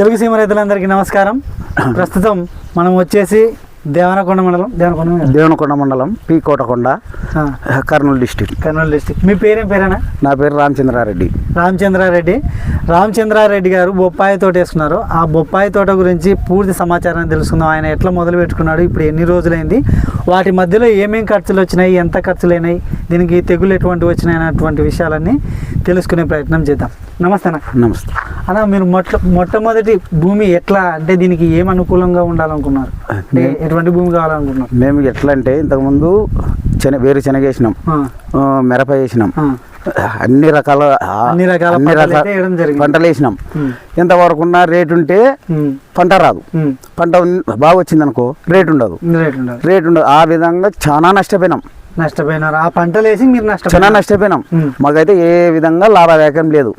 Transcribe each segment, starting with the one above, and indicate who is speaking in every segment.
Speaker 1: తెలుగు సీమ రైతులందరికీ నమస్కారం. ప్రస్తుతం మనం వచ్చేసి దేవనకొండ మండలం దేవనకొండ.
Speaker 2: దేవనకొండ మండలం P Kotakonda Kurnool district.
Speaker 1: Kurnool district. మీ పేరేం పేరేనా?
Speaker 2: నా పేరు రామచంద్రారెడ్డి.
Speaker 1: రామచంద్రారెడ్డి. రామచంద్రారెడ్డి గారు బొప్పాయి తోట వేసుకున్నారు. ఆ బొప్పాయి తోట గురించి పూర్తి సమాచారాన్ని తెలుసుకుందాం. ఆయన ఎట్లా మొదలు పెట్టుకున్నాడు ఇప్పుడు ఎన్ని రోజులైంది వాటి మధ్యలో ఏమేం ఖర్చులు వచ్చినాయి ఎంత ఖర్చులు అయినాయి దీనికి తెగులు ఎటువంటి వచ్చినాయి అన్నటువంటి విషయాలన్నీ తెలుసుకునే ప్రయత్నం చేద్దాం. నమస్తే అన్న.
Speaker 2: నమస్తే.
Speaker 1: అన్న మీరు మొట్ట మొట్టమొదటి భూమి ఎట్లా అంటే దీనికి ఏం అనుకూలంగా ఉండాలనుకున్నారు? అంటే ఎటువంటి భూమి కావాలనుకున్నారు
Speaker 2: మేము ఎట్లా అంటే ఇంతకుముందు శన వేరు శనగ వేసినాం. మిరప వేసినాం. అన్ని రకాల
Speaker 1: అన్ని రకాల
Speaker 2: అన్ని
Speaker 1: పంటలు
Speaker 2: రకాల. పంటలు వేసినాం. ఎంతవరకు ఉన్న రేటు ఉంటే పంట రాదు. పంట బాగా వచ్చింది అనుకో రేటు ఉండదు.
Speaker 1: రేట్ ఉండదు.
Speaker 2: ఆ విధంగా చాలా నష్టపోయినాం.
Speaker 1: నష్టపోయినారు. ఆ పంటలు వేసి మీరు
Speaker 2: నష్టపోయినాం.
Speaker 1: ఉమ్.
Speaker 2: మాకైతే ఏ విధంగా లాభదాయకం లేదు.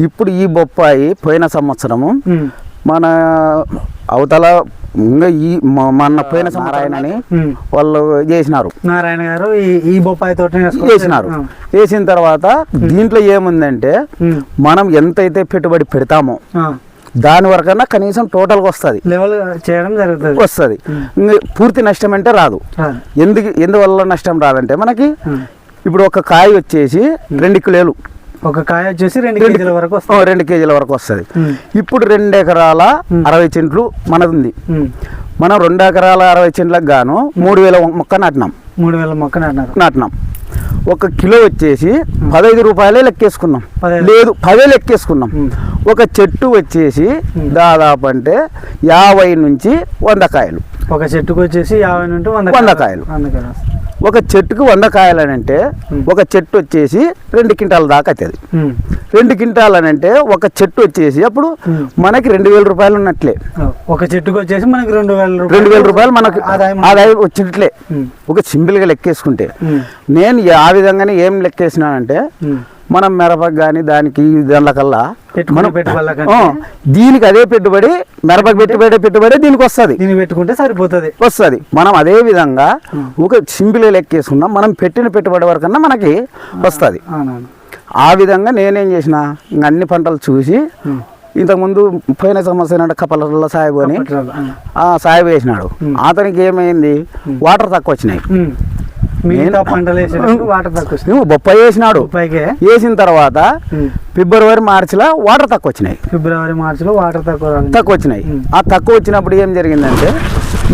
Speaker 2: ఇప్పుడు ఈ బొప్పాయి పోయిన సంవత్సరము మన అవతల ఇంకా ఈ మొన్న పోయిన నారాయణ అని. వాళ్ళు చేసినారు.
Speaker 1: నారాయణ గారు ఈ బొప్పాయి తోట
Speaker 2: వేసినారు వేసిన తర్వాత దీంట్లో ఏముందంటే మనం ఎంతైతే పెట్టుబడి పెడతామో దాని వరకన్నా కనీసం టోటల్గా వస్తుంది.
Speaker 1: లెవెల్ చేయడం జరుగుతుంది.
Speaker 2: వస్తుంది. పూర్తి నష్టం అంటే రాదు. ఎందుకు ఎందువల్ల నష్టం రాదంటే మనకి. ఇప్పుడు ఒక కాయ వచ్చేసి రెండు కిలోలు.
Speaker 1: ఒక కాయ వచ్చేసి రెండు కేజీల వరకు వస్తుంది.
Speaker 2: రెండు కేజీల వరకు వస్తుంది. ఇప్పుడు రెండు ఎకరాల అరవై చెంట్లు మనది. మనం రెండు ఎకరాల అరవై చెంట్లకు గాను మూడు వేల మొక్క నాటినాం.
Speaker 1: మూడు వేల మొక్క నాటినారు.
Speaker 2: నాటినాం. ఒక కిలో వచ్చేసి పదహైదు రూపాయలే లెక్కేసుకున్నాం. లేదు పదే లెక్కేసుకున్నాం. ఒక చెట్టు వచ్చేసి దాదాపు అంటే యాభై నుంచి వంద కాయలు.
Speaker 1: ఒక చెట్టుకు వచ్చేసి యాభై నుండి వంద
Speaker 2: వంద
Speaker 1: కాయలు.
Speaker 2: ఒక చెట్టుకు వంద కాయలు అని అంటే ఒక చెట్టు వచ్చేసి రెండు క్వింటాల దాకా అవుతుంది. రెండు క్వింటాలు అని అంటే ఒక చెట్టు వచ్చేసి అప్పుడు. మనకి రెండు వేల రూపాయలు ఉన్నట్లే
Speaker 1: ఒక చెట్టుకు వచ్చేసి మనకి రెండు వేల
Speaker 2: రెండు వేల రూపాయలు మనకు
Speaker 1: ఆదాయం
Speaker 2: వచ్చినట్లే. ఒక సింపుల్గా లెక్కేసుకుంటే. నేను ఆ విధంగానే ఏం లెక్కేసినానంటే. మనం మిరపకు కానీ దానికి దానికల్లా ఆ, దీనికి అదే పెట్టుబడి మిరపకు పెట్టుబడి పెట్టుబడి దీనికి వస్తుంది
Speaker 1: దీన్ని పెట్టుకుంటే సరిపోతుంది.
Speaker 2: వస్తుంది. మనం అదే విధంగా ఒక సింపుల్ లెక్కేసుకున్నాం. మనం పెట్టిన పెట్టుబడి వరకన్నా మనకి వస్తుంది. ఆ విధంగా నేనేం చేసిన ఇంక అన్ని పంటలు చూసి. ఇంతకుముందు పోయిన సంవత్సరం అంటే కపల సాయిబు అని సాయిబు వేసినాడు అతనికి ఏమైంది? వాటర్ తక్కువ వచ్చినాయి.
Speaker 1: మిగతా పంటలు వేసేటప్పుడు వాటర్ తక్కువ వస్తుంది.
Speaker 2: నువ్వు బొప్పాయి వేసినాడు వేసిన తర్వాత. ఫిబ్రవరి మార్చిలో వాటర్ తక్కువ వచ్చినాయి
Speaker 1: ఫిబ్రవరి మార్చిలో వాటర్ తక్కువ.
Speaker 2: తక్కువ వచ్చినాయి ఆ తక్కువ వచ్చినప్పుడు ఏం జరిగిందంటే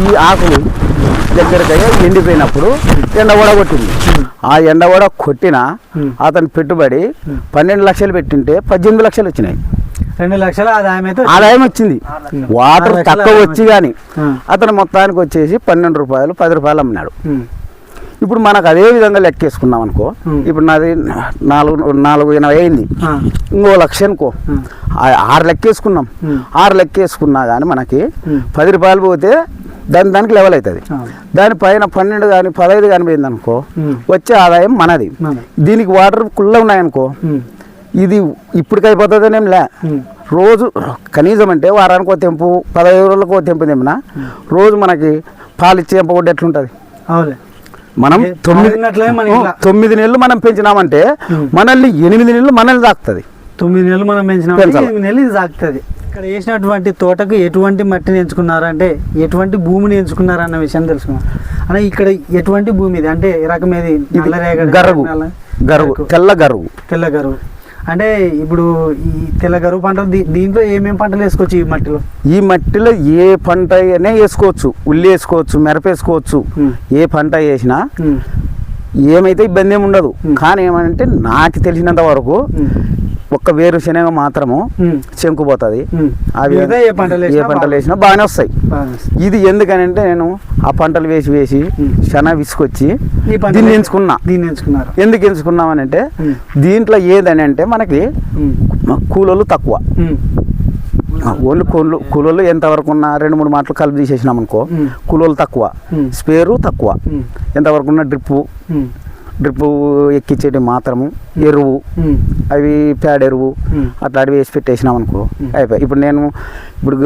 Speaker 2: ఈ ఆకులు దగ్గరకై ఎండిపోయినప్పుడు ఎండ కూడా కొట్టింది ఆ ఎండ కూడా కొట్టిన. అతని పెట్టుబడి పన్నెండు లక్షలు పెట్టింటే పద్దెనిమిది లక్షలు వచ్చినాయి
Speaker 1: రెండు లక్షల ఆదాయం అయితే.
Speaker 2: ఆదాయం వచ్చింది వాటర్ తక్కువ వచ్చి కానీ. అతను మొత్తానికి వచ్చేసి పన్నెండు రూపాయలు పది రూపాయలు అమ్మినాడు. ఇప్పుడు మనకు అదే విధంగా లెక్కేసుకున్నాం అనుకో. ఇప్పుడు నాది నాలుగు నాలుగు ఎనభై అయింది. ఇంకో లక్ష అనుకో ఆరు లెక్కేసుకున్నాం. ఆరు లెక్కేసుకున్నా కానీ మనకి. పది రూపాయలు పోతే దాని దానికి లెవెల్ అవుతుంది. దాని పైన పన్నెండు కానీ పదహైదు కానీ పోయింది అనుకో. వచ్చే ఆదాయం మనది. దీనికి వాటర్ కుళ్ళ ఉన్నాయనుకో. ఇది ఇప్పటికి అయిపోతుందనేం లే. రోజు కనీసం అంటే వారానికి ఒక తెంపు పదహైదు రోజులకు ఒక తెంపు తెంపిన రోజు మనకి పాలు ఇచ్చే తెంపకూడదు ఎట్లుంటుంది మనం తొమ్మిది. తొమ్మిది నెలలు మనం పెంచినామంటే. మనల్ని ఎనిమిది నెలలు మనల్ని తాకుతుంది
Speaker 1: తొమ్మిది నెలలు మనం పెంచినాం. ఎనిమిది నెలలు ఇది సాగుతుంది ఇక్కడ వేసినటువంటి తోటకు ఎటువంటి మట్టిని ఎంచుకున్నారు అంటే ఎటువంటి భూమిని ఎంచుకున్నారు అన్న విషయం తెలుసుకున్నాం అంటే ఇక్కడ ఎటువంటి భూమి ఇది? అంటే ఈ రకం ఏది? నల్ల-
Speaker 2: గరుగు గరుగు. తెల్ల గరుగు
Speaker 1: తెల్ల గరువు. అంటే ఇప్పుడు ఈ తెల్ల గరువు పంటలు దీంట్లో ఏమేమి పంటలు వేసుకోవచ్చు ఈ మట్టిలో
Speaker 2: ఈ మట్టిలో ఏ పంట అయినా వేసుకోవచ్చు ఉల్లి వేసుకోవచ్చు మిరప వేసుకోవచ్చు. ఏ పంట వేసినా. ఏమైతే ఇబ్బంది ఏమి ఉండదు. కానీ ఏమంటే నాకు తెలిసినంత వరకు. ఒక్క వేరుశనగ మాత్రము విధంగా
Speaker 1: మిగతా ఏ పంటలు వేసినా
Speaker 2: బాగానే వస్తాయి. ఇది ఎందుకనంటే నేను ఆ పంటలు వేసి వేసి. శన విసుకొచ్చి దీన్ని ఎంచుకున్నా
Speaker 1: దీన్ని ఎంచుకున్నారు
Speaker 2: ఎందుకు ఎంచుకున్నామనంటే. దీంట్లో ఏదని అంటే మనకి. కూలోళ్ళు తక్కువ. ఓన్లీ కూలు కూలోళ్ళు ఎంతవరకు ఉన్న రెండు మూడు మాటలు కలిపి తీసేసినాం అనుకో. కూలోళ్ళు తక్కువ. స్పేరు తక్కువ. ఎంతవరకు ఉన్న డ్రిప్పు. డ్రిప్పు ఎక్కించేటి మాత్రము ఎరువు. అవి పేడ ఎరువు
Speaker 1: ఉమ్.
Speaker 2: అట్లాంటివి వేసి పెట్టేసినాం అనుకో. అయిపోయి ఇప్పుడు నేను ఇప్పుడు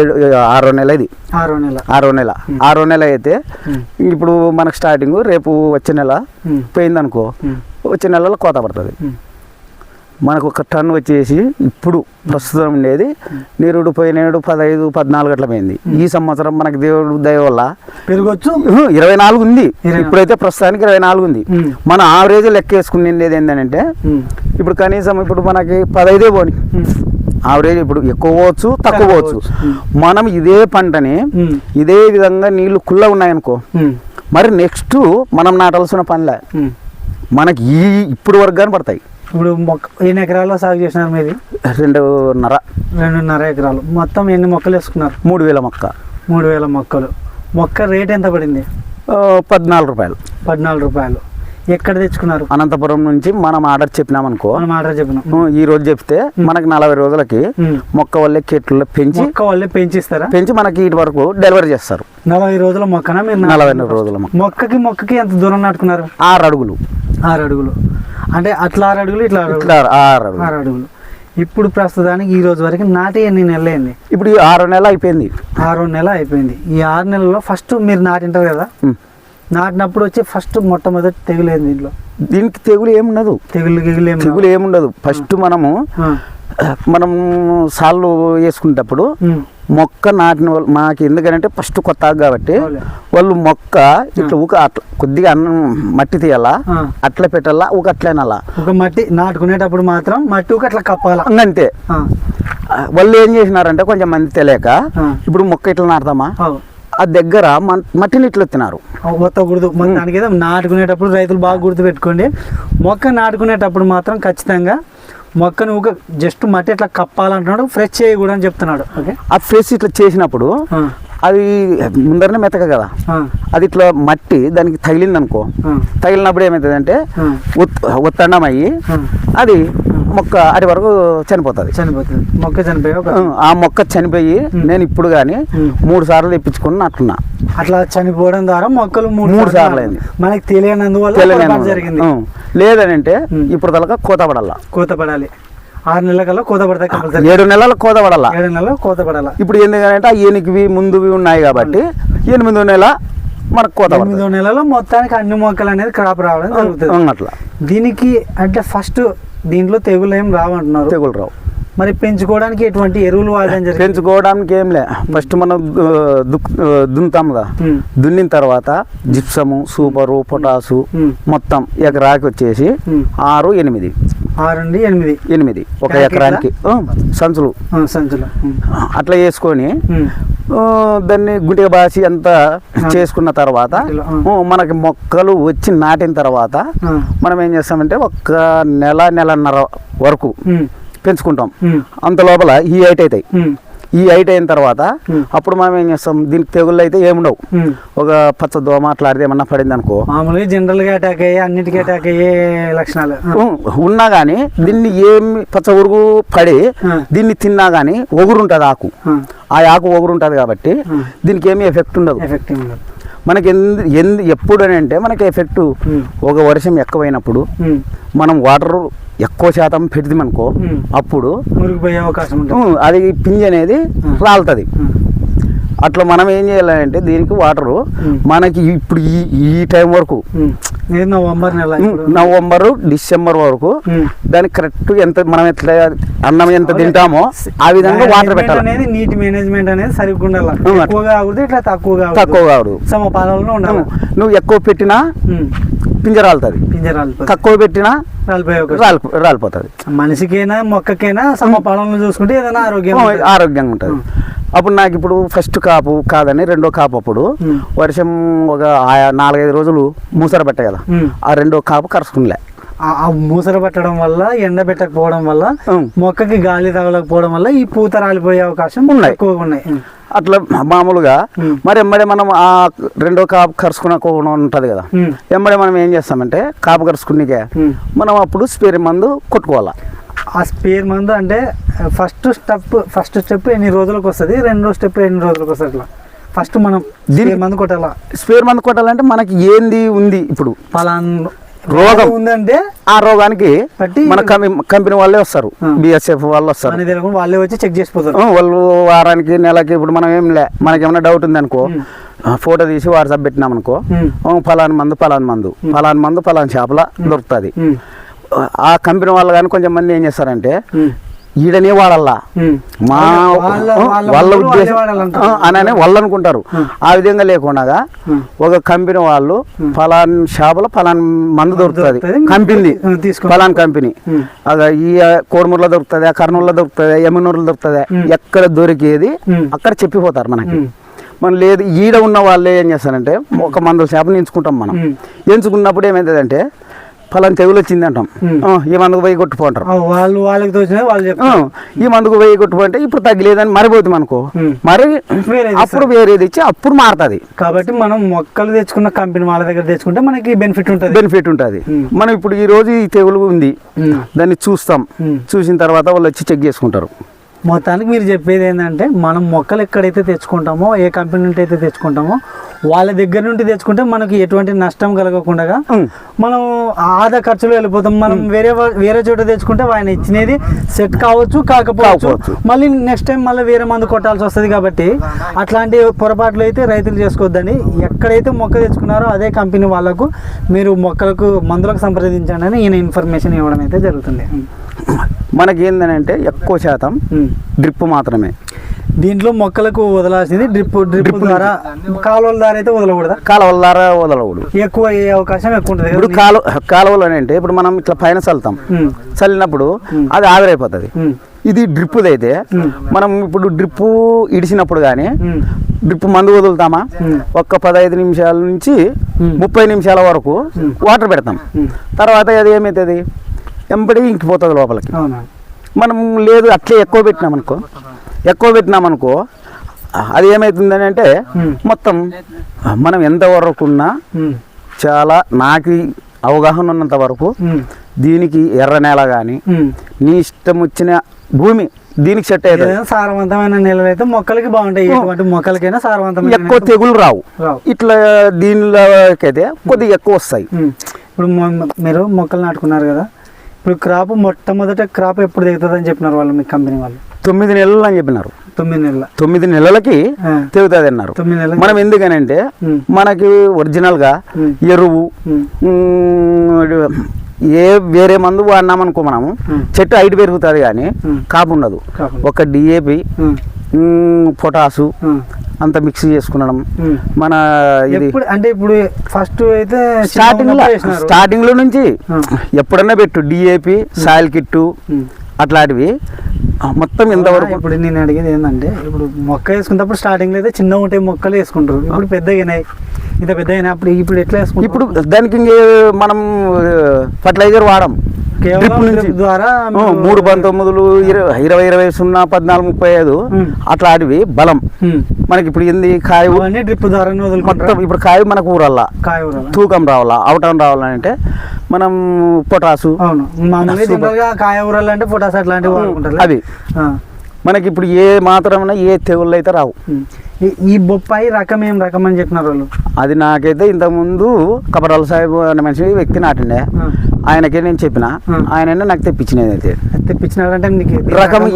Speaker 2: ఏడు ఆరో నెల ఇది
Speaker 1: ఆరో నెల
Speaker 2: ఆరో నెల ఆరో నెల అయితే. ఇప్పుడు మనకు స్టార్టింగ్ రేపు వచ్చే నెల. పోయిందనుకో. వచ్చే నెలలో కోత పడుతుంది. మనకు ఒక టన్ వచ్చేసి ఇప్పుడు ప్రస్తుతం ఉండేది నీరుడు పోయినేడు పదహైదు పద్నాలుగు అట్లా పోయింది ఈ సంవత్సరం మనకి దేవుడు దయ వల్ల
Speaker 1: పెరగొచ్చు
Speaker 2: ఇరవై నాలుగు ఉంది ఇప్పుడైతే ప్రస్తుతానికి ఇరవై నాలుగు ఉంది. మన ఆవరేజ్ లెక్క వేసుకునేది ఏంటంటే. ఇప్పుడు కనీసం ఇప్పుడు మనకి పదైదే పోని. ఆవరేజ్ ఇప్పుడు ఎక్కువ పోవచ్చు తక్కువ పోవచ్చు. మనం ఇదే పంటని. ఇదే విధంగా నీళ్ళు కుల్ల ఉన్నాయనుకో. మరి నెక్స్ట్ మనం నాటాల్సిన పనిలే. మనకి ఈ ఇప్పుడు వరకు కానీ పడతాయి
Speaker 1: ఇప్పుడు మొక్క ఎన్ని ఎకరాల్లో సాగు చేసినారు మీది?
Speaker 2: రెండున్నర.
Speaker 1: రెండున్నర ఎకరాలు. మొత్తం ఎన్ని మొక్కలు వేసుకున్నారు?
Speaker 2: మూడు వేల మొక్క.
Speaker 1: మూడు వేల మొక్కలు. మొక్క రేట్ ఎంత పడింది?
Speaker 2: పద్నాలుగు రూపాయలు.
Speaker 1: పద్నాలుగు రూపాయలు. ఎక్కడ తెచ్చుకున్నారు?
Speaker 2: అనంతపురం నుంచి మనం ఆర్డర్ చెప్పినామనుకో
Speaker 1: మనం ఆర్డర్ చెప్పినాం.
Speaker 2: ఈ రోజు చెప్తే మనకి నలభై రోజులకి. మొక్క వల్లే కెట్లు పెంచి
Speaker 1: మొక్క వాళ్ళే పెంచిస్తారా?
Speaker 2: పెంచి మనకి ఇటు వరకు డెలివరీ చేస్తారు.
Speaker 1: నలభై రోజుల మొక్కన మీరు
Speaker 2: నలభై? రోజుల మొక్క.
Speaker 1: మొక్కకి మొక్కకి ఎంత దూరం నాటుకున్నారు?
Speaker 2: ఆరు అడుగులు.
Speaker 1: ఆరు అడుగులు. అంటే అట్లా ఆరు అడుగులు ఇట్లా ఆరు అడుగులు.
Speaker 2: ఇట్లా ఆరు అడుగులు.
Speaker 1: ఆరు అడుగులు. ఇప్పుడు ప్రస్తుతానికి ఈ రోజు వరకు నాటి ఎన్ని నెలలు అయింది
Speaker 2: ఇప్పుడు ఆరు నెల అయిపోయింది.
Speaker 1: ఆరో నెల అయిపోయింది. ఈ ఆరు నెలల్లో ఫస్ట్ మీరు నాటింటారు కదా. నాటినప్పుడు వచ్చి ఫస్ట్ మొట్టమొదటి తెగులేదు దీంట్లో
Speaker 2: దీనికి తెగులు ఏముండదు
Speaker 1: తెగులు గిగులు
Speaker 2: తెగులు ఏముండదు ఫస్ట్ మనము. మనం సాళ్ళు వేసుకునేటప్పుడు. మొక్క నాటిన వాళ్ళు మాకు ఎందుకంటే ఫస్ట్ కొత్త కాబట్టి. వాళ్ళు మొక్క ఇట్లా ఊక అట్లా కొద్దిగా అన్నం మట్టి తీయాలా. అట్లా పెట్టాలా ఊక అట్లేనాలా
Speaker 1: ఒక మట్టి నాటుకునేటప్పుడు మాత్రం మట్టి ఒక అట్లా కప్పాల
Speaker 2: అంతే. వాళ్ళు ఏం చేసినారంటే కొంచెం మంది తెలియక. ఇప్పుడు మొక్క ఇట్లా నాటుతామా
Speaker 1: అవు.
Speaker 2: ఆ దగ్గర మట్టిని ఇట్లా
Speaker 1: దానికి ఏదో నాటుకునేటప్పుడు రైతులు బాగా గుర్తు పెట్టుకోండి మొక్క నాటుకునేటప్పుడు మాత్రం ఖచ్చితంగా మొక్కను ఒక జస్ట్ మట్టి ఇట్లా కప్పాలంటున్నాడు ఫ్రెష్ చేయకూడదు అని చెప్తున్నాడు. ఓకే?
Speaker 2: ఆ ఫ్రెష్ ఇట్లా చేసినప్పుడు అది ముందరనే మెతక కదా. అది ఇట్లా మట్టి దానికి తగిలింది అనుకో తగిలినప్పుడు ఏమవుతుందంటే
Speaker 1: ఆ,
Speaker 2: ఒత్- ఒత్తండం అయ్యి. అది మొక్క అటు వరకు చనిపోతుంది.
Speaker 1: చనిపోతుంది. మొక్క చనిపోయి
Speaker 2: ఆ మొక్క చనిపోయి నేను ఇప్పుడు కానీ. మూడు సార్లు తెప్పించుకుని నాటున్నా.
Speaker 1: అట్లా చనిపోవడం ద్వారా మొక్కలు మూడు సార్లు
Speaker 2: అయింది.
Speaker 1: మనకి తెలియనందువల్ల
Speaker 2: తెలియని
Speaker 1: జరిగింది.
Speaker 2: ఉం. ఇప్పుడు తలక కోత పడాల.
Speaker 1: కోత పడాలి. ఆరు నెలల కల్లా కోత పడతాయి కంపల్సరీ
Speaker 2: ఏడు నెలల కోత పడాల?
Speaker 1: ఏడు నెలలు కోత పడాలి.
Speaker 2: ఇప్పుడు ఎందుకంటే ఆ ఏనికివి ముందువి ఉన్నాయి కాబట్టి ఎనిమిదో నెల మనకు కోత.
Speaker 1: ఎనిమిదో నెలలో మొత్తానికి అన్ని మొక్కలు అనేది క్రాప్ రావడం జరుగుతుంది.
Speaker 2: అట్లా
Speaker 1: దీనికి అంటే ఫస్ట్ దీంట్లో తెగులు ఏం రావంటున్నారు.
Speaker 2: తెగులు రావు.
Speaker 1: మరి పెంచుకోవడానికి ఎటువంటి ఎరువులు వాడడం జరిగింది?
Speaker 2: పెంచుకోవడానికి ఏం లే. ఫస్ట్ మనం దున్నుతాం కదా. దున్నిన తర్వాత జిప్సము సూపరు పొటాసు మొత్తం ఎకరాకి వచ్చేసి. ఆరు ఎనిమిది.
Speaker 1: ఆరు నుండి ఎనిమిది.
Speaker 2: ఎనిమిది. ఒక? ఎకరానికి. సంచులు.
Speaker 1: సంచులు.
Speaker 2: అట్లా ఆ, దాన్ని గుంటిగా బాసి అంతా చేసుకున్న తర్వాత మనకి మొక్కలు వచ్చి నాటిన తర్వాత మనం ఏం చేస్తామంటే ఒక నెల నెలన్నర వరకు పెంచుకుంటాం. అంత లోపల ఈ హైట్ అవుతాయి ఈ హైట్ అయిన తర్వాత. అప్పుడు మనం ఏం చేస్తాం? దీనికి తెగుళ్ళు అయితే ఏముండవు. ఒక పచ్చ దోమ అట్లాంటిది ఏమన్నా పడింది అనుకో
Speaker 1: మామూలుగా జనరల్గా అటాక్ అయ్యే అన్నిటికీ అటాక్ అయ్యే లక్షణాలు.
Speaker 2: ఉన్నా కానీ దీన్ని ఏమి పచ్చ ఉరుగు పడి. దీన్ని తిన్నా కానీ ఒగురు ఉంటుంది ఆకు.
Speaker 1: ఆ,
Speaker 2: ఆకు ఒగురు ఉంటుంది కాబట్టి. దీనికి ఏమీ ఎఫెక్ట్ ఉండదు.
Speaker 1: ఎఫెక్టివ్ ఉండదు.
Speaker 2: మనకి ఎందు ఎందు ఎప్పుడు అని అంటే మనకి ఎఫెక్ట్ ఒక వర్షం ఎక్కువైనప్పుడు మనం వాటర్ ఎక్కువ శాతం పెడితే
Speaker 1: ఉమ్.
Speaker 2: అప్పుడు
Speaker 1: మురిగిపోయే అవకాశం ఉంటుంది.
Speaker 2: అది పింజ అనేది. రాలుతుంది. అట్లా మనం ఏం చేయాలంటే దీనికి వాటరు. మనకి ఇప్పుడు ఈ ఈ టైం వరకు
Speaker 1: నవంబర్ నెల.
Speaker 2: నవంబరు డిసెంబర్ వరకు. దానికి కరెక్ట్ ఎంత మనం ఎట్లా అన్నం ఎంత తింటామో ఆ విధంగా వాటర్ పెట్టాలి.
Speaker 1: అనేది నీటి మేనేజ్మెంట్ అనేది సరిగ్గా ఉండాలి. కాకూడదు ఇట్లా తక్కువగా
Speaker 2: తక్కువ కాదు
Speaker 1: సమపాలలో ఉండాలి.
Speaker 2: నువ్వు ఎక్కువ పెట్టినా
Speaker 1: ఉమ్.
Speaker 2: పింజ రాలుతుంది
Speaker 1: పింజరాలు
Speaker 2: తక్కువ పెట్టినా రాలిపోతుంది
Speaker 1: మనిషికైనా మొక్కకైనా సమపాలనలో చూసుకుంటే ఏదైనా ఆరోగ్యం.
Speaker 2: ఆరోగ్యంగా ఉంటుంది అప్పుడు నాకు ఇప్పుడు ఫస్ట్ కాపు కాదని రెండో కాపు అప్పుడు. వర్షం ఒక నాలుగైదు రోజులు మూసర పెట్ట కదా. ఆ రెండో కాపు కరుచుకునిలే
Speaker 1: ఆ- మూసర పట్టడం వల్ల ఎండ పెట్టకపోవడం వల్ల. మొక్కకి గాలి తగలకపోవడం వల్ల ఈ పూత రాలిపోయే అవకాశం
Speaker 2: ఉన్నాయి.
Speaker 1: ఎక్కువగా ఉన్నాయి.
Speaker 2: అట్లా మామూలుగా. మరి ఎంబడే మనం ఆ రెండో కాపు కరుచుకున్న ఉంటుంది కదా. ఎంబడే మనం ఏం చేస్తామంటే కాపు కరుచుకునికే. మనం అప్పుడు స్పేర్ మందు కొట్టుకోవాలా
Speaker 1: ఆ స్పేర్ మందు అంటే ఫస్ట్ స్టెప్ ఫస్ట్ స్టెప్ ఎన్ని రోజులకు వస్తుంది రెండో స్టెప్ ఎన్ని రోజులకు వస్తుంది అట్లా ఫస్ట్ మనం
Speaker 2: దీని-
Speaker 1: మందు కొట్టాలా
Speaker 2: స్పేర్ మందు కొట్టాలంటే మనకి ఏంది ఉంది ఇప్పుడు
Speaker 1: పలానా
Speaker 2: రోగం.
Speaker 1: ఉందంటే
Speaker 2: ఆ రోగానికి మన కంపెనీ వాళ్ళే వస్తారు. బిఎస్ఎఫ్ వాళ్ళు వస్తారు
Speaker 1: వాళ్ళే వచ్చి చెక్ చేసిపోతారు
Speaker 2: వాళ్ళు వారానికి నెలకి ఇప్పుడు మనం ఏం లే మనకి ఏమైనా డౌట్ ఉంది అనుకో
Speaker 1: ఉమ్.
Speaker 2: ఫోటో తీసి వాట్సాప్ పెట్టినాం అనుకో ఫలాని మందు ఫలాని మందు ఫలాని మందు ఫలాని షాపులో దొరుకుతుంది. ఆ కంపెనీ వాళ్ళు కానీ కొంచెం మంది ఏం చేస్తారంటే ఈడనే వాడల్లా. మా
Speaker 1: వాళ్ళ-
Speaker 2: ఉద్దేశం అననే వాళ్ళు అనుకుంటారు ఆ విధంగా లేకుండా. ఒక కంపెనీ వాళ్ళు ఫలాన్ షాపులో ఫలాన్ మందు దొరుకుతుంది. కంపెనీ. ఫలాన్ కంపెనీ. అదే ఈ కోడమూరులో దొరుకుతుంది కర్నూలులో దొరుకుతుంది యమునూరులో దొరుకుతుంది ఎక్కడ దొరికేది. అక్కడ చెప్పిపోతారు మనకి. మనం లేదు ఈడ ఉన్న వాళ్ళే ఏం చేస్తారంటే ఒక మందుల చేపను ఎంచుకుంటాం మనం. ఎంచుకున్నప్పుడు ఏమవుతుందంటే ఫలాన్ తెగులు వచ్చింది అంటాం. ఈ మందుకు పోయి కొట్టుకుంటారు
Speaker 1: వాళ్ళు వాళ్ళకి తోచినవి వాళ్ళు
Speaker 2: ఈ మందుకు పోయి కొట్టుకుంటే ఇప్పుడు తగ్గలేదని మరిపోతుంది అనుకో. మరి అప్పుడు వేరేది ఇచ్చి అప్పుడు మారుతుంది.
Speaker 1: కాబట్టి మనం మొక్కలు తెచ్చుకున్న కంపెనీ వాళ్ళ దగ్గర తెచ్చుకుంటే మనకి బెనిఫిట్ ఉంటుంది.
Speaker 2: బెనిఫిట్ ఉంటుంది. మనం ఇప్పుడు ఈ రోజు ఈ తెగులు ఉంది. దాన్ని చూస్తాం. చూసిన తర్వాత వాళ్ళు వచ్చి చెక్ చేసుకుంటారు.
Speaker 1: మొత్తానికి మీరు చెప్పేది ఏంటంటే మనం మొక్కలు ఎక్కడైతే తెచ్చుకుంటామో ఏ కంపెనీ నుండి అయితే తెచ్చుకుంటామో వాళ్ళ దగ్గర నుండి తెచ్చుకుంటే మనకి ఎటువంటి నష్టం కలగకుండా. మనం ఆదా ఖర్చులు వెళ్ళిపోతాం. మనం వేరే వేరే చోట తెచ్చుకుంటే ఆయన ఇచ్చినది సెట్ కావచ్చు కాకపోవచ్చు.
Speaker 2: కాకపోవచ్చు.
Speaker 1: మళ్ళీ నెక్స్ట్ టైం మళ్ళీ వేరే మందు కొట్టాల్సి వస్తుంది కాబట్టి అట్లాంటి పొరపాట్లు అయితే రైతులు చేసుకోవద్దని ఎక్కడైతే మొక్క తెచ్చుకున్నారో అదే కంపెనీ వాళ్ళకు మీరు మొక్కలకు మందులకు సంప్రదించండి అని ఈయన ఇన్ఫర్మేషన్ ఇవ్వడం అయితే జరుగుతుంది.
Speaker 2: మనకి ఏంటంటే ఎక్కువ శాతం. డ్రిప్ మాత్రమే.
Speaker 1: దీంట్లో మొక్కలకు వదలాల్సింది డ్రిప్ డ్రిప్ ద్వారా కాలువల ద్వారా అయితే వదలకూడదా?
Speaker 2: కాలువల ద్వారా వదలకూడదు.
Speaker 1: ఎక్కువ అయ్యే అవకాశం ఎక్కువ ఉంటుంది
Speaker 2: ఇప్పుడు కాలు కాలువలు అని అంటే ఇప్పుడు మనం ఇట్లా పైన చల్లుతాం. చల్లినప్పుడు అది ఆవిరైపోతుంది. ఇది డ్రిప్ అయితే మనం ఇప్పుడు డ్రిప్ ఇడిచినప్పుడు కానీ డ్రిప్ మందు వదులుతామా. ఒక్క పదహైదు నిమిషాల నుంచి. ముప్పై నిమిషాల వరకు వాటర్ పెడతాం. తర్వాత అది ఏమవుతుంది? ఎంబడి ఇంకిపోతుంది లోపలికి. మనం లేదు అట్లే ఎక్కువ పెట్టినామనుకో. ఎక్కువ పెట్టినామనుకో అది ఏమవుతుందని అంటే. మొత్తం మనం ఎంతవరకు ఉన్నా
Speaker 1: ఉమ్,
Speaker 2: చాలా నాకు అవగాహన ఉన్నంత వరకు దీనికి ఎర్ర నేల కానీ. నీ ఇష్టం వచ్చిన భూమి దీనికి సెట్ అవుతుంది.
Speaker 1: ఏదైనా సారవంతమైన నెలలు అయితే మొక్కలకి బాగుంటాయి. ఎటువంటి మొక్కలకైనా సారవంతమైన
Speaker 2: ఎక్కువ తెగులు రావు. ఇట్లా దీనిలోకైతే కొద్దిగా ఎక్కువ వస్తాయి.
Speaker 1: ఇప్పుడు మీరు మొక్కలు నాటుకున్నారు కదా. ఇప్పుడు క్రాప్ మొట్టమొదట క్రాప్ ఎప్పుడు దిగుతుంది అని చెప్పినారు వాళ్ళు మీ కంపెనీ వాళ్ళు
Speaker 2: తొమ్మిది నెలలు అని చెప్పినారు
Speaker 1: తొమ్మిది నెలల
Speaker 2: తొమ్మిది నెలలకి తెగుతుంది అన్నారు మనం ఎందుకనంటే. మనకి ఒరిజినల్గా. ఎరువు ఏ వేరే మందు వాడినామనుకో మనము. చెట్టు హైట్ పెరుగుతుంది కానీ. కాపు ఉండదు. ఒక డిఏపి పొటాసు అంత మిక్స్ చేసుకునడం ఇది
Speaker 1: మన అంటే ఇప్పుడు ఫస్ట్ అయితే
Speaker 2: స్టార్టింగ్ స్టార్టింగ్లో నుంచి. ఎప్పుడన్నా పెట్టు డిఏపి సాయిల్ కిట్టు. అట్లాంటివి. మొత్తం ఇంతవరకు
Speaker 1: ఇప్పుడు నేను అడిగేది ఏంటంటే ఇప్పుడు మొక్క వేసుకున్నప్పుడు స్టార్టింగ్లో అయితే చిన్న ఉంటాయి మొక్కలు వేసుకుంటారు. ఇప్పుడు పెద్దగానాయి ఇంత పెద్దగా అప్పుడు ఇప్పుడు ఎట్లా వేసుకుంటారు
Speaker 2: ఇప్పుడు దానికి మనం ఫర్టిలైజర్ వాడం. డ్రిప్ నుంచి.
Speaker 1: ద్వారా
Speaker 2: మూడు పంతొమ్మిదిలు ఇరవై ఇరవై ఇరవై సున్నా పద్నాలుగు ముప్పై ఐదు
Speaker 1: ఉమ్.
Speaker 2: అట్లాంటివి బలం. మనకి ఇప్పుడు ఏంది కాయ
Speaker 1: డ్రిప్ ద్వారా
Speaker 2: మొత్తం ఇప్పుడు కాయ మనకు ఊరల్లా.
Speaker 1: కాయ?
Speaker 2: తూకం రావాలా అవటం రావాలంటే మనం పొటాసు.
Speaker 1: కాయ ఊరాలు అంటే పొటాస్ అట్లాంటివి
Speaker 2: అవి. మనకి ఇప్పుడు ఏ మాత్రమైనా ఏ తెగుళ్ళు అయితే రావు.
Speaker 1: ఈ- బొప్పాయి రకం ఏం రకం అని చెప్పినారు వాళ్ళు?
Speaker 2: అది నాకైతే ఇంతకుముందు కబరాల సాహెబ్ అనే మనిషి వ్యక్తి నాటిండే. ఆయనకే నేను చెప్పిన.
Speaker 1: ఆ.
Speaker 2: ఆయన నాకు తెప్పించినది అయితే
Speaker 1: తెప్పించినారంటే ఈ
Speaker 2: రకం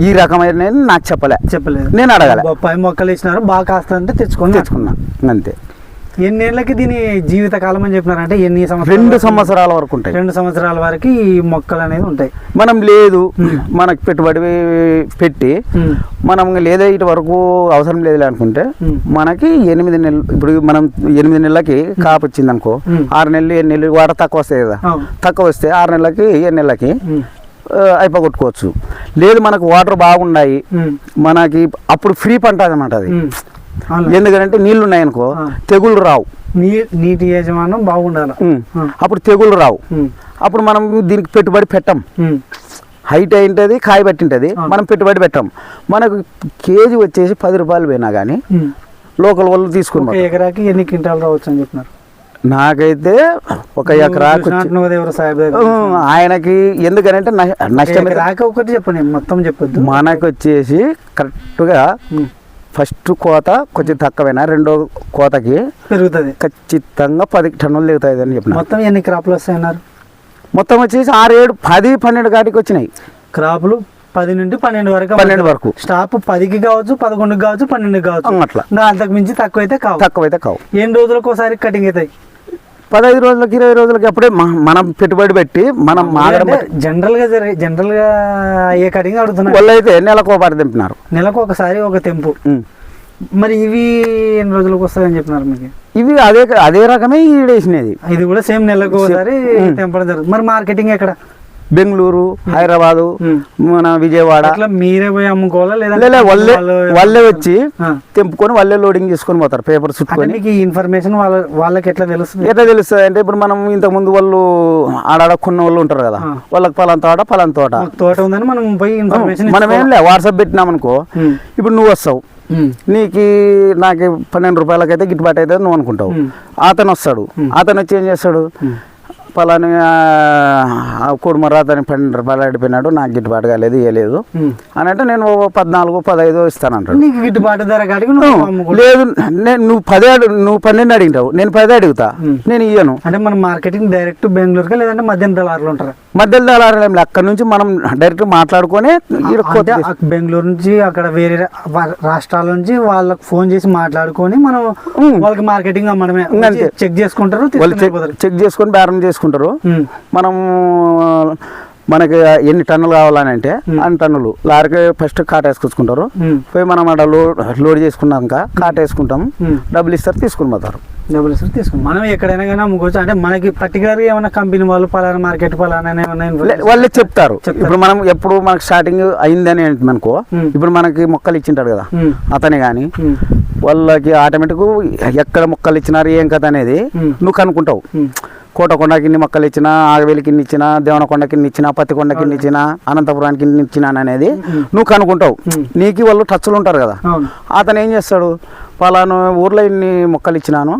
Speaker 2: ఈ- రకమైన నాకు చెప్పలే.
Speaker 1: చెప్పలేదు.
Speaker 2: నేను అడగలే.
Speaker 1: బొప్పాయి మొక్కలు ఇచ్చినారు బాగా కాస్తంటే తెచ్చుకొని
Speaker 2: తెచ్చుకున్నా. అంతే.
Speaker 1: ఎన్ని ఏళ్ళకి దీని జీవిత కాలం అని చెప్పినారు అంటే ఎన్ని సంవత్సరాలు
Speaker 2: రెండు సంవత్సరాల వరకు ఉంటాయి
Speaker 1: రెండు సంవత్సరాల వరకు ఈ మొక్కలు అనేది ఉంటాయి
Speaker 2: మనం లేదు మనకు పెట్టుబడి పెట్టి. మనం లేదా ఇటు వరకు అవసరం లేదు అనుకుంటే. మనకి ఎనిమిది నెలలు ఇప్పుడు మనం ఎనిమిది నెలలకి కాపు వచ్చింది అనుకో. ఆరు నెలలు ఎన్ని నెలలు వాటర్ తక్కువ వస్తాయి కదా. తక్కువ వస్తే ఆరు నెలలకి ఏడు నెలలకి అయిపోగొట్టుకోవచ్చు లేదు మనకు వాటర్ బాగున్నాయి. మనకి అప్పుడు ఫ్రీ పంట అనమాట అది. ఎందుకంటే నీళ్ళు ఉన్నాయనుకో. తెగుళ్ళు రావు
Speaker 1: నీ నీటి యజమానం బాగుండాలి.
Speaker 2: అప్పుడు తెగుళ్ళు రావు. అప్పుడు మనం దీనికి పెట్టుబడి పెట్టం. హైట్ అయింటది కాయ పట్టింటది. మనం పెట్టుబడి పెట్టం మనకు కేజీ వచ్చేసి పది రూపాయలు పోయినా కానీ. లోకల్ వాళ్ళు
Speaker 1: ఒక
Speaker 2: తీసుకుని
Speaker 1: ఎకరాకి ఎన్ని క్వింటాలు రావచ్చు అని చెప్పినారు
Speaker 2: నాకైతే ఒక ఎకరాకు ఆయనకి ఎందుకనంటే నష్- నష్టం
Speaker 1: ఒకటి చెప్పండి మొత్తం చెప్పొద్దు
Speaker 2: మనకు వచ్చేసి కరెక్ట్గా. ఫస్ట్ కోత కొంచెం తక్కువైనా రెండో కోతకి
Speaker 1: పెరుగుతుంది.
Speaker 2: ఖచ్చితంగా పది టన్నులు దిగుతాయి అని చెప్పిన.
Speaker 1: మొత్తం ఎన్ని క్రాప్లు వస్తాయన్నారు?
Speaker 2: మొత్తం వచ్చేసి ఆరు ఏడు పది పన్నెండు కాటికి వచ్చినాయి.
Speaker 1: క్రాపులు పది నుండి పన్నెండు వరకు
Speaker 2: పన్నెండు వరకు.
Speaker 1: స్టాప్ పదికి కావచ్చు పదకొండుకి కావచ్చు పన్నెండుకి కావచ్చు.
Speaker 2: అట్లా
Speaker 1: అంతకు మించి తక్కువ అయితే కావు.
Speaker 2: తక్కువైతే కావు.
Speaker 1: ఎన్ని రోజులకు ఒకసారి కటింగ్ అవుతాయి?
Speaker 2: పదహైదు రోజులకి ఇరవై రోజులకి అప్పుడే మనం పెట్టుబడి పెట్టి మనం మాగడం
Speaker 1: జనరల్గా జరిగే జనరల్గా అయ్యే కటింగ్ అడుగుతున్నా.
Speaker 2: వాళ్ళు అయితే నెలకు ఒకటి దింపినారు
Speaker 1: నెలకు ఒకసారి ఒక తెంపు. మరి ఇవి ఎన్ని రోజులకు వస్తాయని చెప్పినారు మీకు?
Speaker 2: ఇవి అదే అదే రకమే ఈడేసినది.
Speaker 1: ఇది కూడా సేమ్ నెలకు ఒకసారి తెంపడం జరుగుతుంది. మరి మార్కెటింగ్ ఎక్కడ?
Speaker 2: బెంగళూరు హైదరాబాదు. మన విజయవాడ.
Speaker 1: మీరే పోయి అమ్ముకోవాలా లేదా
Speaker 2: వాళ్ళే వచ్చి. తెంపుకొని వాళ్ళే లోడింగ్ చేసుకొని పోతారు పేపర్ చుట్టుకొని.
Speaker 1: మీకు ఇన్ఫర్మేషన్ వాళ్ళ వాళ్ళకి ఎట్లా తెలుస్తుంది?
Speaker 2: ఎట్లా తెలుస్తుంది అంటే ఇప్పుడు మనం ఇంతకు ముందు వాళ్ళు ఆడాడ కొన్న వాళ్ళు ఉంటారు కదా. వాళ్ళకి పలాన్ తోట పలాన్ తోట.
Speaker 1: తోట ఉందని మనం పోయి ఇన్ఫర్మేషన్
Speaker 2: మనం ఏం లే వాట్సాప్ పెట్టినామనుకో
Speaker 1: ఉం.
Speaker 2: ఇప్పుడు నువ్వు వస్తావు. నీకు నాకు పన్నెండు రూపాయలకైతే గిట్టుబాటు అయితే నువ్వు అనుకుంటావు. అతను వస్తాడు. అతను వచ్చి ఏం చేస్తాడు? పలాని కుడుమర అతని పన్నెండు రూపాయలు అడిపోయినాడు నాకు గిట్టుబాటు కాలేదు ఇవ్వలేదు అని అంటే నేను పద్నాలుగు పదహైదు ఇస్తానంటాడు.
Speaker 1: నీకు గిట్టుబాటు ధర
Speaker 2: లేదు నేను నువ్వు పదే నువ్వు పన్నెండు అడిగినావు నేను పదే అడుగుతా. నేను ఇయ్యను.
Speaker 1: అంటే మనం మార్కెటింగ్ డైరెక్ట్ బెంగళూరుకి లేదంటే మధ్యాహ్నం దళారులు ఉంటారు?
Speaker 2: మధ్యలో దళారులేం లే. అక్కడ నుంచి మనం డైరెక్ట్ మాట్లాడుకొని
Speaker 1: బెంగళూరు నుంచి అక్కడ వేరే రాష్ట్రాల నుంచి వాళ్ళకి ఫోన్ చేసి మాట్లాడుకొని మనం. వాళ్ళకి మార్కెటింగ్ అమ్మడమే. చెక్ చేసుకుంటారు
Speaker 2: చెక్ చేసుకొని బేరం చేసుకుంటారు. మనం మనకి ఎన్ని టన్నులు కావాలని అంటే అన్ని టన్నులు లారీకి ఫస్ట్ కాట వేసుకొచ్చుకుంటారు. పోయి మనం అక్కడ లోడ్ లోడ్ చేసుకున్నాక కాట వేసుకుంటాం. డబ్బులు ఇస్తారు తీసుకుని పోతారు
Speaker 1: డబ్బులు ఇస్తారు తీసుకుని మనం ఎక్కడైనా కానీ అమ్ముకోవచ్చు అంటే మనకి పర్టికులర్గా ఏమైనా కంపెనీ వాళ్ళు పలానా మార్కెట్ పలానా ఏమైనా
Speaker 2: వాళ్ళే చెప్తారు. ఇప్పుడు మనం ఎప్పుడు మనకి స్టార్టింగ్ అయిందని అనుకో. ఇప్పుడు మనకి మొక్కలు ఇచ్చింటాడు కదా. అతనే కానీ. వాళ్ళకి ఆటోమేటిక్ ఎక్కడ మొక్కలు ఇచ్చినారు ఏం కథ అనేది. నువ్వు కనుక్కుంటావు
Speaker 1: ఉం.
Speaker 2: కోటకొండకి ఇన్ని మొక్కలు ఇచ్చినా ఆగవేలికి ఇన్ని ఇచ్చినా దేవనకొండకి ఇన్ని ఇచ్చినా పత్తికొండకి ఇన్ని ఇచ్చినా అనంతపురానికి ఇచ్చినా అనేది నువ్వు కనుక్కుంటావు. నీకు వాళ్ళు టచ్లు ఉంటారు కదా అతను ఏం చేస్తాడు పలాను ఊర్లో ఇన్ని మొక్కలు ఇచ్చినాను.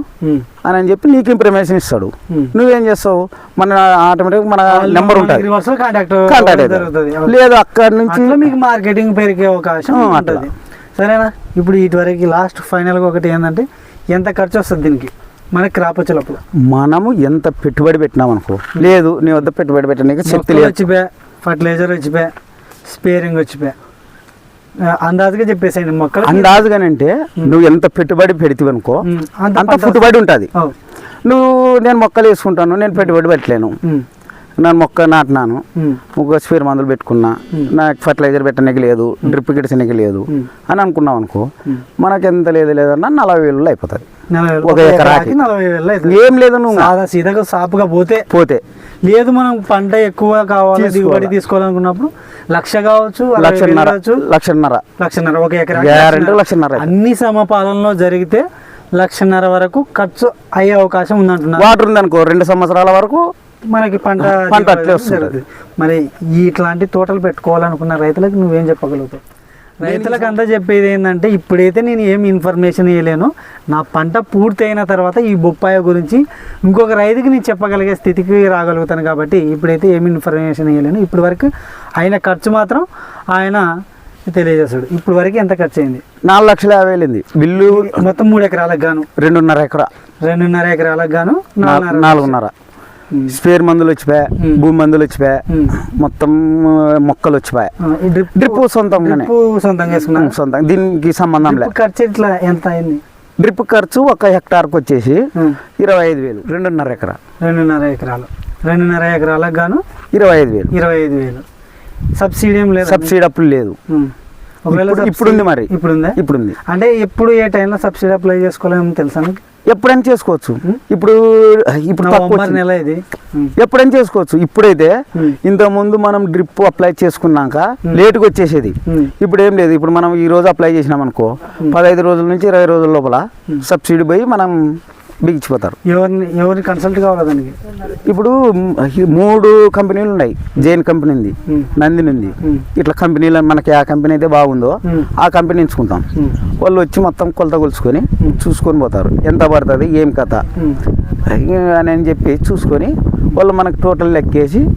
Speaker 2: అని అని చెప్పి నీకు ఇన్ఫర్మేషన్ ఇస్తాడు. నువ్వేం చేస్తావు? మన ఆటోమేటిక్ మన నెంబర్ ఉంటుంది.
Speaker 1: కాంటాక్ట్
Speaker 2: లేదు అక్కడి నుంచి
Speaker 1: మీకు మార్కెటింగ్ పెరిగే అవకాశం. ఉంటుంది. సరేనా? ఇప్పుడు ఇటువరకు లాస్ట్ ఫైనల్గా ఒకటి ఏంటంటే ఎంత ఖర్చు వస్తుంది దీనికి? మనకి క్రాప్ వచ్చేటప్పుడు.
Speaker 2: మనము ఎంత పెట్టుబడి పెట్టినాం అనుకో. లేదు నీ వద్ద పెట్టుబడి పెట్టడానికి శక్తి లేదు.
Speaker 1: వచ్చిపోయా ఫర్టిలైజర్ వచ్చిపోయా స్పేరింగ్ వచ్చిపోయా అందాజుగా చెప్పేసేయండి మొక్కలు.
Speaker 2: అందాజుగానంటే నువ్వు ఎంత పెట్టుబడి పెడితే అనుకో
Speaker 1: అంత
Speaker 2: అంత
Speaker 1: పంట
Speaker 2: పెట్టుబడి ఉంటుంది. నువ్వు నేను మొక్కలు వేసుకుంటాను నేను పెట్టుబడి పెట్టలేను. నేను మొక్క నాటినాను ఒక స్పేర్ మందులు పెట్టుకున్నా నాకు ఫర్టిలైజర్ పెట్టడానికి లేదు డ్రిప్ గిడిచడానికి లేదు. అని అనుకున్నావు అనుకో మనకి ఎంత లేదు లేదన్నా నలభై వేలు అయిపోతుంది. ఒక ఎకరాకి. ఏం లేదు నువ్వు
Speaker 1: సీదాగా సాపుగా పోతే.
Speaker 2: పోతే.
Speaker 1: లేదు మనం పంట ఎక్కువ కావాలి. దిగుబడి తీసుకోవాలనుకున్నప్పుడు లక్ష కావచ్చు
Speaker 2: లక్షన్నర. లక్షన్నర.
Speaker 1: లక్షన్నర ఒక ఎకరా
Speaker 2: గ్యారెంటీ లక్షన్నర.
Speaker 1: అన్ని సమపాలనలో జరిగితే లక్షన్నర వరకు ఖర్చు అయ్యే అవకాశం ఉందంటున్నారు.
Speaker 2: వాటర్ ఉందనుకో రెండు సంవత్సరాల వరకు
Speaker 1: మనకి పంట
Speaker 2: పంట అట్లే వస్తుంది.
Speaker 1: మరి ఇట్లాంటి తోటలు పెట్టుకోవాలనుకున్న రైతులకు నువ్వేం చెప్పగలుగుతావు? రైతులకు అంతా చెప్పేది ఏంటంటే ఇప్పుడైతే నేను ఏం ఇన్ఫర్మేషన్ ఇవ్వలేను నా పంట పూర్తి అయిన తర్వాత ఈ బొప్పాయి గురించి ఇంకొక రైతుకి నేను చెప్పగలిగే స్థితికి రాగలుగుతాను కాబట్టి ఇప్పుడైతే ఏమి ఇన్ఫర్మేషన్ ఇవ్వలేను ఇప్పటి వరకు ఆయన ఖర్చు మాత్రం ఆయన తెలియజేస్తాడు ఇప్పుడు వరకు ఎంత ఖర్చు అయింది
Speaker 2: నాలుగు లక్షల యాభై వేలింది. బిల్లు
Speaker 1: మొత్తం మూడు ఎకరాలకు గాను.
Speaker 2: రెండున్నర ఎకరా.
Speaker 1: రెండున్నర ఎకరాలకు గాను
Speaker 2: నాలుగు-
Speaker 1: నాలుగున్నర.
Speaker 2: స్పేర్ మందులు వచ్చిపోయా. భూమి మందులు వచ్చిపోయా. మొత్తం మొక్కలు వచ్చిపోయా.
Speaker 1: డ్రిప్
Speaker 2: సొంతంగానే.
Speaker 1: సొంతంగా
Speaker 2: దీనికి సంబంధం లే.
Speaker 1: డ్రిప్ ఖర్చు ఇట్లా ఎంత అయింది?
Speaker 2: డ్రిప్ ఖర్చు ఒక హెక్టార్కి వచ్చేసి. ఇరవై ఐదు వేలు రెండున్నర ఎకరా.
Speaker 1: రెండున్నర ఎకరాలు. రెండున్నర ఎకరాలకు గాను
Speaker 2: ఇరవై ఐదు వేలు.
Speaker 1: ఇరవై ఐదు వేలు. సబ్సిడీ ఏం లేదు?
Speaker 2: సబ్సిడీ అప్పులు లేదు. ఇప్పుడు- ఉంది మరి.
Speaker 1: ఇప్పుడు ఉందా
Speaker 2: ఇప్పుడు ఉంది
Speaker 1: అంటే ఎప్పుడు ఏ టైంలో సబ్సిడీ అప్లై చేసుకోవాలని తెలుసా
Speaker 2: ఎప్పుడైనా చేసుకోవచ్చు. ఇప్పుడు ఇప్పుడు.
Speaker 1: నెల ఇది.
Speaker 2: ఎప్పుడైనా చేసుకోవచ్చు. ఇప్పుడైతే. ఇంత ముందు మనం డ్రిప్ అప్లై చేసుకున్నాక లేటుగా వచ్చేసేది. ఇప్పుడు ఏం లేదు. ఇప్పుడు మనం ఈ రోజు అప్లై చేసినాం అనుకో పదహైదు రోజుల నుంచి ఇరవై రోజుల లోపల సబ్సిడీ పోయి మనం బిగించిపోతారు.
Speaker 1: ఎవరిని ఎవరిని కన్సల్ట్ కావాలి దానికి?
Speaker 2: ఇప్పుడు మూడు కంపెనీలు ఉన్నాయి. జైన్ కంపెనీ ఉంది. నందిని ఉంది. ఇట్లా కంపెనీలు మనకి ఆ కంపెనీ అయితే బాగుందో. ఆ కంపెనీ ఎంచుకుంటాం. వాళ్ళు వచ్చి మొత్తం కొలత కొలుచుకొని చూసుకొని పోతారు. ఎంత పడుతుంది ఏం కథ. అని అని చెప్పి చూసుకొని వాళ్ళు మనకి టోటల్ లెక్కేసి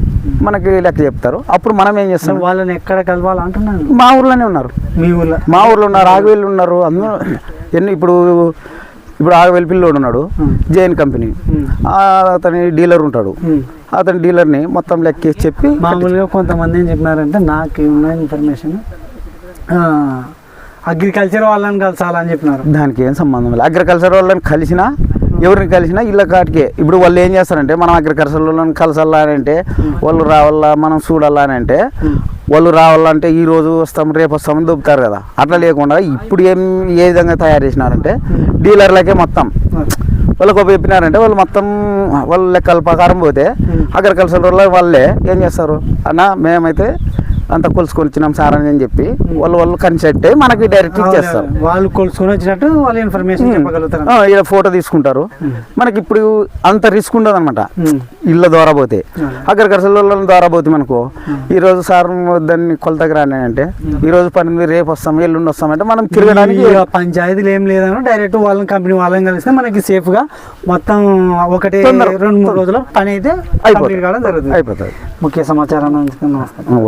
Speaker 2: మనకి లెక్క చెప్తారు. అప్పుడు మనం ఏం చేస్తాం?
Speaker 1: వాళ్ళని ఎక్కడ కలవాలి అంటున్నాను
Speaker 2: మా ఊర్లోనే ఉన్నారు.
Speaker 1: మీ ఊర్లో?
Speaker 2: మా ఊర్లో ఉన్నారు ఆగవేలు ఉన్నారు. అందరూ ఎన్ని ఇప్పుడు ఇప్పుడు ఆగవేలు పిల్లోడు ఉన్నాడు. జైన్ కంపెనీ. అతని డీలర్ ఉంటాడు. అతని డీలర్ని మొత్తం లెక్కేసి చెప్పి
Speaker 1: మామూలుగా కొంతమంది ఏం చెప్పినారంటే నాకు ఉన్న ఇన్ఫర్మేషన్ అగ్రికల్చర్ వాళ్ళని కలసాలని చెప్పినారు.
Speaker 2: దానికి ఏం సంబంధం లేదు. అగ్రికల్చర్ వాళ్ళని కలిసినా ఎవరిని కలిసినా ఇళ్ళ కాటికే. ఇప్పుడు వాళ్ళు ఏం చేస్తారంటే మనం అగ్రికల్చర్ వాళ్ళని కలసాలా అని అంటే వాళ్ళు రావాలా మనం చూడాలా అని అంటే వాళ్ళు రావాలంటే ఈ రోజు వస్తాం రేపు వస్తామని దొబ్బుతారు కదా. అట్లా లేకుండా ఇప్పుడు ఏం ఏ విధంగా తయారు చేసినారంటే డీలర్లకే మొత్తం. వాళ్ళకి ఒక చెప్పినారంటే వాళ్ళు మొత్తం వాళ్ళ లెక్కల ప్రకారం పోతే అగ్రికల్చర్ వాళ్ళ వాళ్ళే ఏం చేస్తారు? అన్న మేమైతే అంత కొలుసుకొని వచ్చినాం సార్ అని చెప్పి వాళ్ళు వాళ్ళు కన్సెప్ట్ మనకి డైరెక్ట్ ఇచ్చేస్తారు.
Speaker 1: వాళ్ళు కొలుసుకొని వచ్చినట్టు వాళ్ళు ఇన్ఫర్మేషన్ చెప్పగలుగుతారు.
Speaker 2: ఈడ ఫోటో తీసుకుంటారు. మనకి ఇప్పుడు అంత రిస్క్ ఉండదు అనమాట. ఇళ్ళ ద్వారా పోతే. అగ్రికల్చర్ వాళ్ళ ద్వారా పోతే మనకు. ఈ రోజు సార్ దాన్ని కొలతకి రాని అంటే ఈ రోజు పని రేపు వస్తాం ఎల్లుండి వస్తామంటే మనం తిరగడానికి
Speaker 1: పంచాయతీలు ఏం లేదని డైరెక్ట్ వాళ్ళని కంపెనీ వాళ్ళని కలిస్తే మనకి సేఫ్గా మొత్తం ఒకటి రెండు మూడు రోజుల పని అయితే
Speaker 2: అయిపోతుంది. అయిపోతుంది
Speaker 1: ముఖ్య సమాచారం నమస్కారం.